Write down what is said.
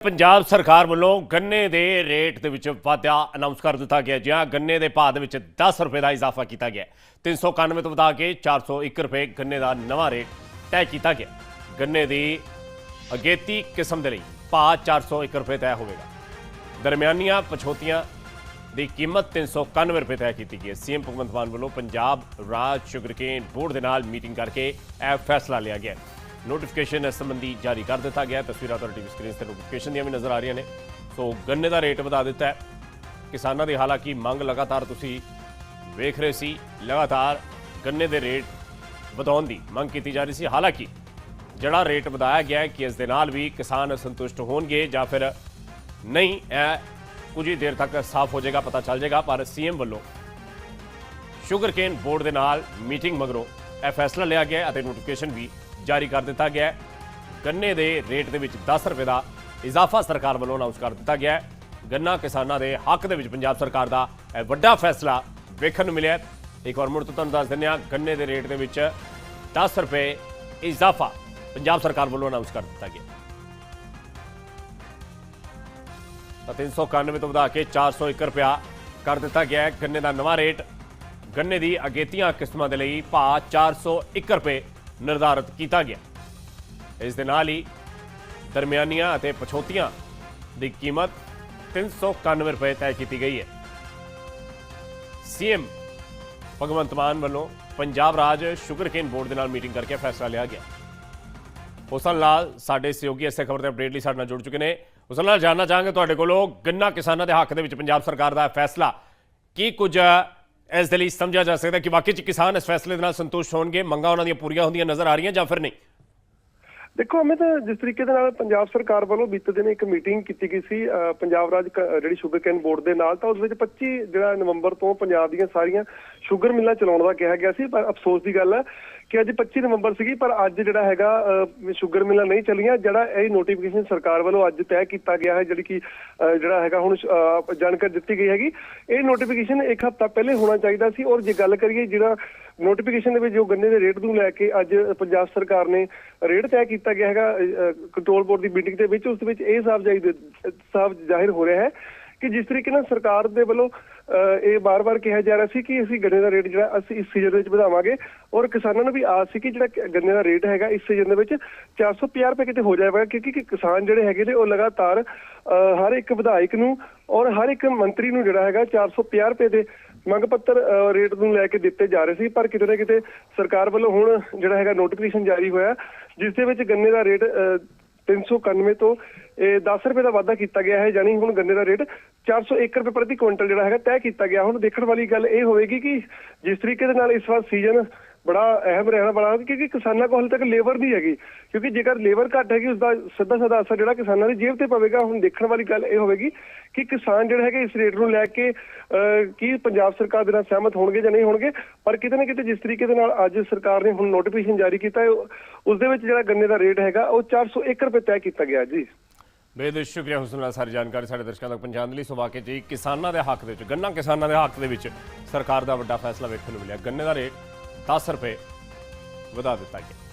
ਪੰਜਾਬ ਸਰਕਾਰ ਵੱਲੋਂ ਗੰਨੇ ਦੇ ਰੇਟ ਦੇ ਵਿੱਚ ਵਾਧਾ ਅਨਾਉਂਸ ਕਰ ਦਿੱਤਾ ਗਿਆ ਜਿਹਾ ਗੰਨੇ ਦੇ ਭਾਅ ਦੇ ਵਿੱਚ 10 ਰੁਪਏ ਦਾ ਇਜ਼ਾਫਾ ਕੀਤਾ ਗਿਆ ਹੈ। 391 ਤੋਂ ਵਧਾ ਕੇ 401 ਰੁਪਏ ਗੰਨੇ ਦਾ ਨਵਾਂ ਰੇਟ ਤੈਅ ਕੀਤਾ ਗਿਆ ਗੰਨੇ ਦੀ ਅਗੇਤੀ ਕਿਸਮ ਦੇ ਲਈ ਭਾਅ 401 ਰੁਪਏ ਤੈਅ ਹੋਵੇਗਾ। ਦਰਮਿਆਨੀਆਂ ਪਛੋਤੀਆਂ ਦੀ ਕੀਮਤ 391 ਰੁਪਏ ਤੈਅ ਕੀਤੀ ਗਈ ਹੈ। ਸੀਐਮ ਭਗਵੰਤ ਮਾਨ ਵੱਲੋਂ ਪੰਜਾਬ ਰਾਜ ਸ਼ੂਗਰਕੇਨ ਬੋਰਡ ਦੇ ਨਾਲ ਮੀਟਿੰਗ ਕਰਕੇ ਇਹ ਫੈਸਲਾ ਲਿਆ ਗਿਆ ਨੋਟੀਫਿਕੇਸ਼ਨ ਇਸ ਸੰਬੰਧੀ ਜਾਰੀ ਕਰ ਦਿੱਤਾ ਗਿਆ ਤਸਵੀਰਾਂ ਤੁਹਾਡੀ ਟੀਵੀ ਸਕਰੀਨ ਤੇ ਨੋਟੀਫਿਕੇਸ਼ਨ ਦੀਆਂ ਵੀ ਨਜ਼ਰ ਆ ਰਹੀਆਂ ਨੇ। ਸੋ ਗੰਨੇ ਦਾ ਰੇਟ ਵਧਾ ਦਿੱਤਾ ਹੈ। ਕਿਸਾਨਾਂ ਦੀ ਹਾਲਾਂਕਿ ਮੰਗ ਲਗਾਤਾਰ ਤੁਸੀਂ ਵੇਖ ਰਹੇ ਸੀ, ਲਗਾਤਾਰ ਗੰਨੇ ਦੇ ਰੇਟ ਵਧਾਉਣ ਦੀ ਮੰਗ ਕੀਤੀ ਜਾ ਰਹੀ ਸੀ। ਹਾਲਾਂਕਿ ਜਿਹੜਾ ਰੇਟ ਵਧਾਇਆ ਗਿਆ ਕਿ ਇਸ ਦੇ ਨਾਲ ਵੀ ਕਿਸਾਨ ਸੰਤੁਸ਼ਟ ਹੋਣਗੇ ਜਾਂ ਫਿਰ ਨਹੀਂ, ਇਹ ਕੁਝ ਹੀ ਦੇਰ ਤੱਕ ਸਾਫ਼ ਹੋ ਜਾਏਗਾ, ਪਤਾ ਚੱਲ ਜਾਏਗਾ। ਪਰ ਸੀਐਮ ਵੱਲੋਂ ਸ਼ੂਗਰਕੇਨ ਬੋਰਡ ਦੇ ਨਾਲ ਮੀਟਿੰਗ ਮਗਰੋਂ ਇਹ ਫੈਸਲਾ ਲਿਆ ਗਿਆ ਅਤੇ ਨੋਟੀਫਿਕੇਸ਼ਨ ਵੀ ਜਾਰੀ ਕਰ ਦਿੱਤਾ ਗਿਆ ਹੈ। ਗੰਨੇ ਦੇ ਰੇਟ ਦੇ ਵਿੱਚ 10 ਰੁਪਏ ਦਾ ਇਜ਼ਾਫਾ ਸਰਕਾਰ ਵੱਲੋਂ ਅਨਾਉਂਸ ਕਰ ਦਿੱਤਾ ਗਿਆ ਹੈ। ਗੰਨਾ ਕਿਸਾਨਾਂ ਦੇ ਹੱਕ ਦੇ ਵਿੱਚ ਪੰਜਾਬ ਸਰਕਾਰ ਦਾ ਇਹ ਵੱਡਾ ਫੈਸਲਾ ਵੇਖਣ ਨੂੰ ਮਿਲਿਆ ਇੱਕ ਵਾਰ ਮੁੜ ਤੋਂ ਤੁਹਾਨੂੰ ਦੱਸ ਦਿੰਦੇ ਹਾਂ, ਗੰਨੇ ਦੇ ਰੇਟ ਦੇ ਵਿੱਚ 10 ਰੁਪਏ ਇਜ਼ਾਫਾ ਪੰਜਾਬ ਸਰਕਾਰ ਵੱਲੋਂ ਅਨਾਉਂਸ ਕਰ ਦਿੱਤਾ ਗਿਆ ਤਾਂ 391 ਤੋਂ ਵਧਾ ਕੇ 401 ਰੁਪਇਆ ਕਰ ਦਿੱਤਾ ਗਿਆ ਹੈ। ਗੰਨੇ ਦਾ ਨਵਾਂ ਰੇਟ, ਗੰਨੇ ਦੀ ਅਗੇਤੀਆਂ ਕਿਸਮਾਂ ਦੇ ਲਈ ਭਾਅ 401 ਰੁਪਏ ਨਿਰਧਾਰਤ ਕੀਤਾ ਗਿਆ। ਇਸ ਦੇ ਨਾਲ ਹੀ ਦਰਮਿਆਨੀਆਂ ਅਤੇ ਪਛੋਤੀਆਂ ਦੀ ਕੀਮਤ 391 ਰੁਪਏ ਤੈਅ ਕੀਤੀ ਗਈ ਹੈ। ਸੀਐਮ ਭਗਵੰਤ ਮਾਨ ਵੱਲੋਂ ਪੰਜਾਬ ਰਾਜ ਸ਼ੂਗਰਕੇਨ ਬੋਰਡ ਦੇ ਨਾਲ ਮੀਟਿੰਗ ਕਰਕੇ ਫੈਸਲਾ ਲਿਆ ਗਿਆ। ਹੁਸਨ ਲਾਲ ਸਾਡੇ ਸਹਿਯੋਗੀ ਇਸੇ ਖਬਰ ਦੇ ਅਪਡੇਟ ਲਈ ਸਾਡੇ ਨਾਲ ਜੁੜ ਚੁੱਕੇ ਨੇ। ਹੁਸਨ ਲਾਲ ਜਾਨਣਾ ਚਾਹਾਂਗੇ ਤੁਹਾਡੇ ਕੋਲੋਂ ਗੰਨਾ ਕਿਸਾਨਾਂ ਦੇ ਹੱਕ ਦੇ ਵਿੱਚ ਪੰਜਾਬ ਸਰਕਾਰ ਦਾ ਫੈਸਲਾ? ਕੀ ਕੁਝ ਇਸ ਦੇ ਲਈ ਸਮਝਿਆ ਜਾ ਸਕਦਾ ਕਿ ਵਾਕਈ ਚ ਕਿਸਾਨ ਇਸ ਫੈਸਲੇ ਦੇ ਨਾਲ ਸੰਤੁਸ਼ਟ ਹੋਣਗੇ? ਮੰਗਾਂ ਉਹਨਾਂ ਦੀਆਂ ਪੂਰੀਆਂ ਹੁੰਦੀਆਂ ਨਜ਼ਰ ਆ ਰਹੀਆਂ ਜਾਂ ਫਿਰ ਨਹੀਂ? ਦੇਖੋ, ਅਮਿਤ, ਜਿਸ ਤਰੀਕੇ ਦੇ ਨਾਲ ਪੰਜਾਬ ਸਰਕਾਰ ਵੱਲੋਂ ਬੀਤੇ ਦਿਨ ਇੱਕ ਮੀਟਿੰਗ ਕੀਤੀ ਗਈ ਸੀ ਪੰਜਾਬ ਰਾਜ ਕ- ਜਿਹੜੀ ਸ਼ੂਗਰ ਕੈਨ ਬੋਰਡ ਦੇ ਨਾਲ, ਤਾਂ ਉਸ ਵਿੱਚ 25 ਜਿਹੜਾ ਨਵੰਬਰ ਤੋਂ ਪੰਜਾਬ ਦੀਆਂ ਸਾਰੀਆਂ ਸ਼ੂਗਰ ਮਿੱਲਾਂ ਚਲਾਉਣ ਦਾ ਕਿਹਾ ਗਿਆ ਸੀ, ਪਰ ਅਫਸੋਸ ਦੀ ਗੱਲ ਹੈ ਕਿ ਅੱਜ 25 ਨਵੰਬਰ ਸੀਗੀ, ਪਰ ਅੱਜ ਜਿਹੜਾ ਹੈਗਾ ਸ਼ੂਗਰ ਮਿੱਲਾਂ ਨਹੀਂ ਚੱਲੀਆਂ, ਜਿਹੜਾ ਇਹ ਨੋਟੀਫਿਕੇਸ਼ਨ ਸਰਕਾਰ ਵੱਲੋਂ ਅੱਜ ਤੈਅ ਕੀਤਾ ਗਿਆ ਹੈ, ਜਿਹੜੀ ਕਿ ਜਿਹੜਾ ਹੈਗਾ ਹੁਣ ਜਾਣਕਾਰੀ ਦਿੱਤੀ ਗਈ ਹੈਗੀ, ਇਹ ਨੋਟੀਫਿਕੇਸ਼ਨ ਇੱਕ ਹਫ਼ਤਾ ਪਹਿਲੇ ਹੋਣਾ ਚਾਹੀਦਾ ਸੀ, ਔਰ ਜੇ ਗੱਲ ਕਰੀਏ ਜਿਹੜਾ ਨੋਟੀਫਿਕੇਸ਼ਨ ਦੇ ਵਿੱਚ ਜੋ ਗੰਨੇ ਦੇ ਰੇਟ ਨੂੰ ਲੈ ਕੇ ਅੱਜ ਪੰਜਾਬ ਸਰਕਾਰ ਨੇ ਰੇਟ ਤੈਅ ਕੀਤਾ ਗਿਆ ਹੈਗਾ ਕੰਟਰੋਲ ਬੋਰਡ ਦੀ ਮੀਟਿੰਗ ਦੇ ਵਿੱਚ ਉਸ ਦੇ ਵਿੱਚ ਇਹ ਸਾਫ਼ ਜਾਹਿਰ ਸਾਫ਼ ਜ਼ਾਹਿਰ ਹੋ ਰਿਹਾ ਹੈ ਕਿ ਜਿਸ ਤਰੀਕੇ ਨਾਲ ਸਰਕਾਰ ਦੇ ਵੱਲੋਂ ਇਹ ਬਾਰ-ਬਾਰ ਕਿਹਾ ਜਾ ਰਿਹਾ ਸੀ ਕਿ ਅਸੀਂ ਗੰਨੇ ਦਾ ਰੇਟ ਜਿਹੜਾ ਅਸੀਂ ਇਸ ਸੀਜ਼ਨ ਵਿੱਚ ਵਧਾਵਾਂਗੇ ਔਰ ਕਿਸਾਨਾਂ ਨੂੰ ਵੀ ਆਸ ਸੀ ਕਿ ਜਿਹੜਾ ਗੰਨੇ ਦਾ ਰੇਟ ਹੈਗਾ ਇਸ ਸੀਜ਼ਨ ਦੇ ਵਿੱਚ 450 ਰੁਪਏ ਕਿਤੇ ਹੋ ਜਾਏਗਾ ਕਿਉਂਕਿ ਕਿਸਾਨ ਜਿਹੜੇ ਹੈਗੇ ਨੇ ਉਹ ਲਗਾਤਾਰ ਅਹ, ਹਰ ਇੱਕ ਵਿਧਾਇਕ ਨੂੰ ਔਰ ਹਰ ਇੱਕ ਮੰਤਰੀ ਨੂੰ ਜਿਹੜਾ ਹੈਗਾ 450 ਰੁਪਏ ਦੇ ਮੰਗ ਪੱਤਰ ਰੇਟ ਨੂੰ ਲੈ ਕੇ ਦਿੱਤੇ ਜਾ ਰਹੇ ਸੀ ਪਰ ਕਿਤੇ ਨਾ ਕਿਤੇ ਸਰਕਾਰ ਵੱਲੋਂ ਹੁਣ ਜਿਹੜਾ ਹੈਗਾ ਨੋਟੀਫਿਕੇਸ਼ਨ ਜਾਰੀ ਹੋਇਆ ਜਿਸ ਦੇ ਵਿੱਚ ਗੰਨੇ ਦਾ ਰੇਟ ਅਹ, 391 ਤੋਂ ਇਹ 10 ਰੁਪਏ ਦਾ ਵਾਧਾ ਕੀਤਾ ਗਿਆ ਹੈ ਯਾਨੀ ਹੁਣ ਗੰਨੇ ਦਾ ਰੇਟ 401 ਰੁਪਏ ਪ੍ਰਤੀ ਕੁਇੰਟਲ ਜਿਹੜਾ ਹੈਗਾ ਤੈਅ ਕੀਤਾ ਗਿਆ। ਹੁਣ ਦੇਖਣ ਵਾਲੀ ਗੱਲ ਇਹ ਹੋਵੇਗੀ ਕਿ ਜਿਸ ਤਰੀਕੇ ਦੇ ਨਾਲ ਇਸ ਵਾਰ ਸੀਜ਼ਨ ਬੜਾ ਅਹਿਮ ਰਹਿਣਾ ਵਾਲਾ ਕਿਉਂਕਿ ਕਿਸਾਨਾਂ ਕੋਲ ਹਾਲੇ ਤੱਕ ਲੇਬਰ ਨਹੀਂ ਹੈਗੀ। ਕਿਉਂਕਿ ਜੇਕਰ ਲੇਬਰ ਘੱਟ ਹੈਗੀ ਉਸ ਦਾ ਸਿੱਧਾ ਸਿੱਧਾ ਅਸਰ ਜਿਹੜਾ ਕਿਸਾਨਾਂ ਦੀ ਜੇਬ ਤੇ ਪਵੇਗਾ, ਹੁਣ ਦੇਖਣ ਵਾਲੀ ਗੱਲ ਇਹ ਹੋਵੇਗੀ ਕਿ ਕਿਸਾਨ ਜਿਹੜੇ ਹੈਗੇ ਇਸ ਰੇਟ ਨੂੰ ਲੈ ਕੇ ਕੀ ਪੰਜਾਬ ਸਰਕਾਰ ਦੇ ਨਾਲ ਸਹਿਮਤ ਹੋਣਗੇ ਜਾਂ ਨਹੀਂ ਹੋਣਗੇ। ਪਰ ਕਿਤੇ ਨਾ ਕਿਤੇ ਜਿਸ ਤਰੀਕੇ ਦੇ ਨਾਲ ਅੱਜ ਸਰਕਾਰ ਨੇ ਹੁਣ ਨੋਟੀਫਿਕੇਸ਼ਨ ਜਾਰੀ ਕੀਤਾ ਹੈ ਉਸ ਦੇ ਵਿੱਚ ਜਿਹੜਾ ਗੰਨੇ ਦਾ ਰੇਟ ਹੈਗਾ, ਉਹ 401 ਰੁਪਏ ਤੈਅ ਕੀਤਾ ਗਿਆ ਜੀ। ਬੇਹਦ ਸ਼ੁਕਰੀਆ ਹੁਸਨ ਸਾਰੀ ਜਾਣਕਾਰੀ ਸਾਡੇ ਦਰਸ਼ਕਾਂ ਤੱਕ ਪਹੁੰਚਾਉਣ ਦੇ ਲਈ। ਸੋ ਵਾਕਈ ਜੀ, ਕਿਸਾਨਾਂ ਦੇ ਹੱਕ ਦੇ ਵਿੱਚ, ਗੰਨਾ ਕਿਸਾਨਾਂ ਦੇ ਹੱਕ ਦੇ ਵਿੱਚ ਸਰਕਾਰ ਦਾ ਵੱਡਾ ਫੈਸਲਾ ਵੇਖਣ ਨੂੰ ਮਿਲਿਆ। ਗੰਨੇ ਦਾ ਰੇਟ 10 ਰੁਪਏ ਵਧਾ ਦਿੱਤਾ ਗਿਆ।